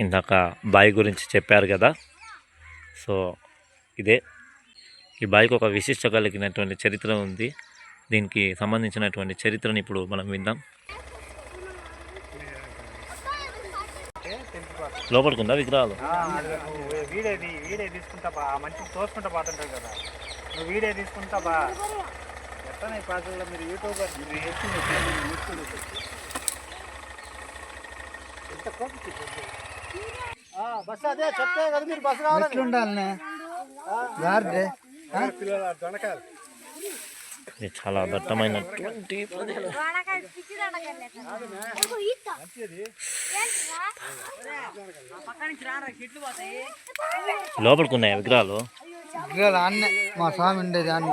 ఇందాక బావి గురించి చెప్పారు కదా. సో ఇదే. ఈ బావికి ఒక విశిష్ట కలిగినటువంటి చరిత్ర ఉంది. దీనికి సంబంధించినటువంటి చరిత్రను ఇప్పుడు మనం విందాం. లోపలికి ఉందా విగ్రహాలు? ఆ, వీడే తీసుకుంటా బా. మంచిగా తోసుకుంటా పోతుంటావు కదా. నువ్వు వీడే తీసుకుంటా బా. ఎట్లా ఈ పాటల్లో మీరు యూట్యూబర్. ఎంత కోపం బస్ అదే చెప్తే కదా మీరు బస్సు కావాలి ఉండాలనే గార్డే దొండకాయలు ఇది చాలా దట్టమైనటువంటి లోపలికి ఉన్నాయి విగ్రహాలు. విగ్రహాలు అన్నే. మా స్వామి ఉండేది అన్ని.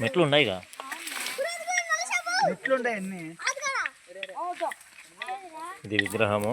మెట్లు ఉన్నాయి మెట్లు ఉన్నాయి అన్ని ఇది విగ్రహము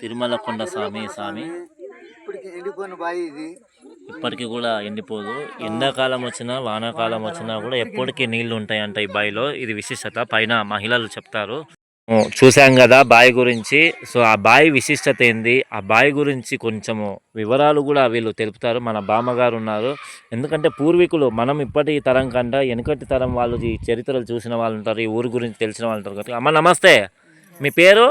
తిరుమల కొండ స్వామి స్వామి. ఇప్పటికి ఎండిపోయిన బావి ఇది. ఇప్పటికీ కూడా ఎండిపోదు. ఎండాకాలం వచ్చినా వానాకాలం వచ్చినా కూడా ఎప్పటికీ నీళ్ళు ఉంటాయంట ఈ బావిలో ఇది విశిష్టత. పైన మహిళలు చెప్తారు. చూశాం కదా బావి గురించి. సో ఆ బావి విశిష్టత ఏంది? ఆ బావి గురించి కొంచెము వివరాలు కూడా వీళ్ళు తెలుపుతారు. మన బామ్మగారు ఉన్నారు. ఎందుకంటే పూర్వీకులు మనం ఇప్పటి తరం కంటే వెనుకటి తరం వాళ్ళు ఈ చరిత్రలు చూసిన వాళ్ళు ఉంటారు. ఈ ఊరు గురించి తెలిసిన వాళ్ళు ఉంటారు. కాబట్టి అమ్మ నమస్తే. మీ పేరు?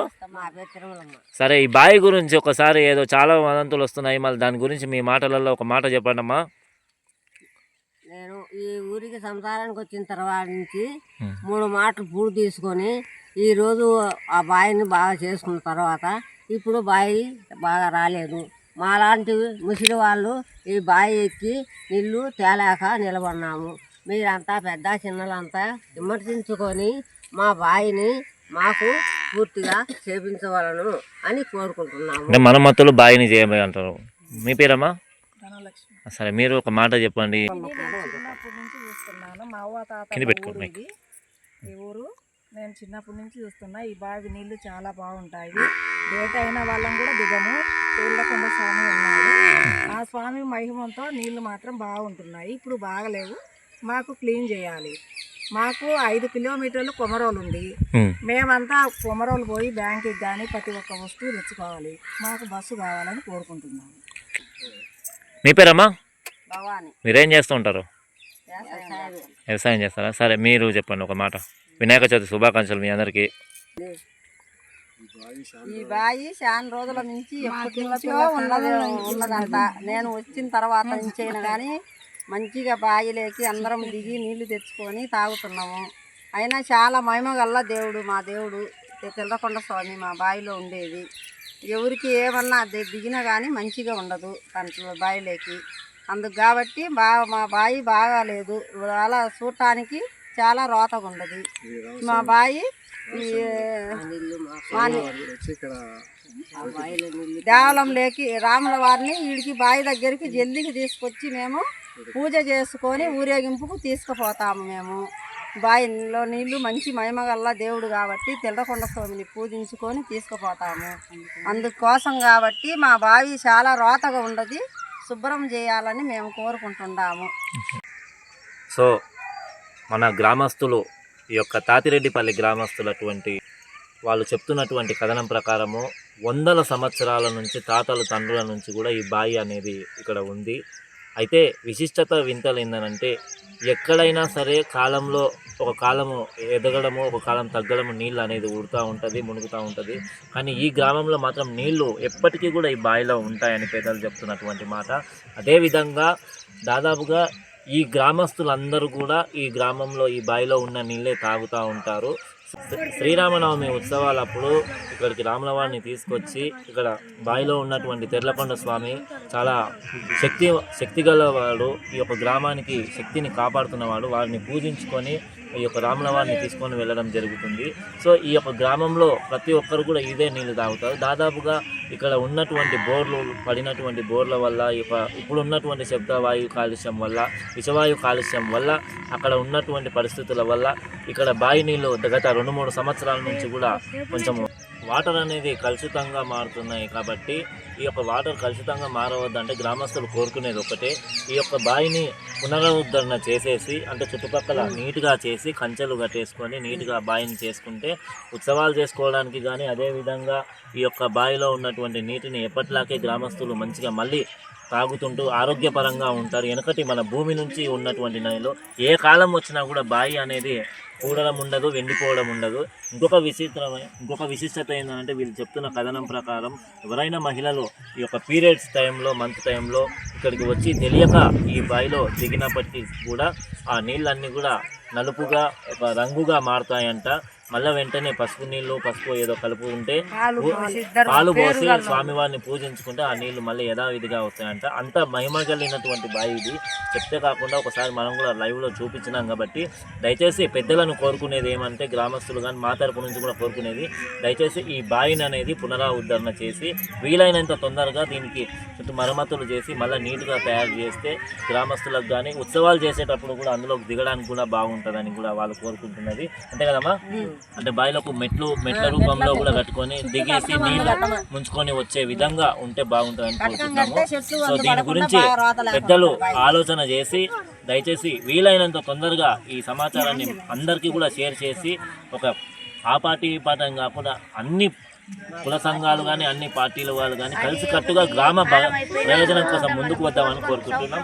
సరే ఈ బావి గురించి ఒకసారి ఏదో చాలా వదంతులు వస్తున్నాయి మళ్ళీ దాని గురించి మీ మాటలలో ఒక మాట చెప్పండి అమ్మా నేను ఈ ఊరికి సంసారానికి వచ్చిన తర్వాత నుంచి. మూడు మాటలు పూడు తీసుకొని ఈ రోజు ఆ బావిని బాగా చేసుకున్న తర్వాత ఇప్పుడు బావి బాగా రాలేదు. మాలాంటి ముసలి వాళ్ళు ఈ బావి ఎక్కి నీళ్ళు తేలేక నిలబడినాము. మీరంతా పెద్ద చిన్నలంతా విమర్శించుకొని మా బావిని మాకు పూర్తిగా చేపించవలను అని కోరుకుంటున్నాము. అంటే మనమత్తులు బావిని చేయబోయి అంటారు. మీ పేరమ్మా? సరే మీరు ఒక మాట చెప్పండి. ఊరు. ఈ నేను చిన్నప్పటి నుంచి చూస్తున్నా. ఈ బావి నీళ్ళు చాలా బాగుంటాయి. డేట్ అయిన వాళ్ళం కూడా దిగము. తేళ్ళకొండ స్వామి ఉన్నాడు. ఆ స్వామి మహిమంతో నీళ్ళు మాత్రం బాగుంటున్నాయి. ఇప్పుడు బాగలేవు. మాకు క్లీన్ చేయాలి. మాకు ఐదు కిలోమీటర్లు కొమరోలు ఉంది. మేమంతా కొమరోలు పోయి బ్యాంకుకి కానీ ప్రతి ఒక్క వస్తువు తెచ్చుకోవాలి. మాకు బస్సు కావాలని కోరుకుంటున్నాము. మీ పేరమ్మా? భవాని. మీరేం చేస్తూ ఉంటారు? వ్యవసాయం. చేస్తారా? సరే మీరు చెప్పండి ఒక మాట. వినాయక చవితి శుభాకాంక్షలు మీ అందరికీ. ఈ బావి చాలా రోజుల నుంచి ఎప్పటి నుంచో ఉన్నది ఉన్నదంట. నేను వచ్చిన తర్వాత నుంచి అయినా కానీ మంచిగా బావిలోకి అందరం దిగి నీళ్ళు తెచ్చుకొని తాగుతున్నాము. అయినా చాలా మహిమ గల్ల దేవుడు మా దేవుడు తెల్లకొండ స్వామి మా బావిలో ఉండేది. ఎవరికి ఏమన్నా దిగినా కానీ మంచిగా ఉండదు దాంట్లో బావిలోకి అందుకు కాబట్టి బాగా మా బావి బాగాలేదు అలా చూడటానికి చాలా రోతగా ఉండదు మా బావి మా దేవాలయం లేకి రాముల వారిని వీడికి బావి దగ్గరికి జల్దికి తీసుకొచ్చి మేము పూజ చేసుకొని ఊరేగింపుకు తీసుకుపోతాము మేము. బావిలో నీళ్ళు మంచి మహిమగల్ల దేవుడు కాబట్టి తెల్లకొండ స్వామిని పూజించుకొని తీసుకుపోతాము. అందుకోసం కాబట్టి మా బావి చాలా రోతగా ఉండదు. శుభ్రం చేయాలని మేము కోరుకుంటున్నాము. సో మన గ్రామస్తులు ఈ యొక్క తాతిరెడ్డిపల్లి గ్రామస్తులటువంటి వాళ్ళు చెప్తున్నటువంటి కథనం ప్రకారము వందల సంవత్సరాల నుంచి తాతల తండ్రుల నుంచి కూడా ఈ బాయి అనేది ఇక్కడ ఉంది. అయితే విశిష్టత వింతలు ఏంటంటే ఎక్కడైనా సరే కాలంలో ఒక కాలము ఎదగడము ఒక కాలం తగ్గడము నీళ్ళు అనేది ఊడుతూ ఉంటుంది మునుగుతూ ఉంటుంది. కానీ ఈ గ్రామంలో మాత్రం నీళ్ళు ఎప్పటికీ కూడా ఈ బావిలో ఉంటాయని పేదలు చెప్తున్నటువంటి మాట. అదేవిధంగా దాదాపుగా ఈ గ్రామస్తులందరూ కూడా ఈ గ్రామంలో ఈ బావిలో ఉన్న నీళ్ళే తాగుతూ ఉంటారు. శ్రీరామనవమి ఉత్సవాలప్పుడు ఇక్కడికి రాములవారిని తీసుకొచ్చి ఇక్కడ బావిలో ఉన్నటువంటి తెర్లకొండ స్వామి చాలా శక్తి శక్తి గలవాడు ఈ యొక్క గ్రామానికి శక్తిని కాపాడుతున్నవాడు. వారిని పూజించుకొని ఈ యొక్క రాములవారిని తీసుకొని వెళ్ళడం జరుగుతుంది. సో ఈ యొక్క గ్రామంలో ప్రతి ఒక్కరు కూడా ఇదే నీళ్ళు తాగుతారు. దాదాపుగా ఇక్కడ ఉన్నటువంటి బోర్లు పడినటువంటి బోర్ల వల్ల ఈ ఇప్పుడు ఉన్నటువంటి శబ్దవాయు కాలుష్యం వల్ల విషవాయు కాలుష్యం వల్ల అక్కడ ఉన్నటువంటి పరిస్థితుల వల్ల ఇక్కడ బావి నీళ్ళు గత రెండు మూడు సంవత్సరాల నుంచి కూడా కొంచెం వాటర్ అనేది కలుషితంగా మారుతున్నాయి కాబట్టి ఈ యొక్క వాటర్ కలుషితంగా మారవద్దంటే గ్రామస్తులు కోరుకునేది ఒకటే. ఈ యొక్క బావిని పునరుద్ధరణ చేసేసి అంటే చుట్టుపక్కల నీట్గా చేసి కంచెలు కట్టేసుకొని నీట్గా బావిని చేసుకుంటే ఉత్సవాలు చేసుకోవడానికి కానీ అదేవిధంగా ఈ యొక్క బావిలో ఉన్నటువంటి నీటిని ఎప్పటిలాగే గ్రామస్తులు మంచిగా మళ్ళీ తాగుతుంటూ ఆరోగ్యపరంగా ఉంటారు. వెనకటి మన భూమి నుంచి ఉన్నటువంటి నదిలో ఏ కాలం వచ్చినా కూడా బావి అనేది కూడడం ఉండదు వెండిపోవడం ఉండదు. ఇంకొక విచిత్రమైన ఇంకొక విశిష్టత ఏంటంటే వీళ్ళు చెప్తున్న కథనం ప్రకారం ఎవరైనా మహిళలు ఈ యొక్క పీరియడ్స్ టైంలో మంత్ టైంలో ఇక్కడికి వచ్చి తెలియక ఈ బావిలో దిగినప్పటికీ కూడా ఆ నీళ్ళన్నీ కూడా నలుపుగా ఒక రంగుగా మారుతాయంట. మళ్ళీ వెంటనే పసుపు నీళ్ళు పసుపు ఏదో కలుపుకుంటే పాలు పోసి స్వామివారిని పూజించుకుంటే ఆ నీళ్ళు మళ్ళీ యథావిధిగా వస్తాయంట. అంత మహిమ కలిగినటువంటి బావి ఇది. చెప్తే కాకుండా ఒకసారి మనం కూడా లైవ్లో చూపించినాం కాబట్టి దయచేసి పెద్దలను కోరుకునేది ఏమంటే గ్రామస్తులు కానీ మా తరపు నుంచి కూడా కోరుకునేది దయచేసి ఈ బావిని అనేది పునరావుద్ధరణ చేసి వీలైనంత తొందరగా దీనికి చుట్టూ మరమ్మతులు చేసి మళ్ళీ నీట్గా తయారు చేస్తే గ్రామస్తులకు కానీ ఉత్సవాలు చేసేటప్పుడు కూడా అందులోకి దిగడానికి కూడా బాగుంటుందని కూడా వాళ్ళు కోరుకుంటున్నది. అంతే కదమ్మా? అంటే బావిలకు మెట్లు మెట్ల రూపంలో కూడా కట్టుకొని దిగేసి నీళ్ళు ముంచుకొని వచ్చే విధంగా ఉంటే బాగుంటుందని కోరుకుంటున్నాము. సో దీని గురించి పెద్దలు ఆలోచన చేసి దయచేసి వీలైనంత తొందరగా ఈ సమాచారాన్ని అందరికీ కూడా షేర్ చేసి ఒక ఆ పార్టీ అని కాకుండా అన్ని కుల సంఘాలు కానీ అన్ని పార్టీల వాళ్ళు కానీ కలిసి కట్టుగా గ్రామ ప్రయోజనం కోసం ముందుకు వద్దామని కోరుకుంటున్నాం.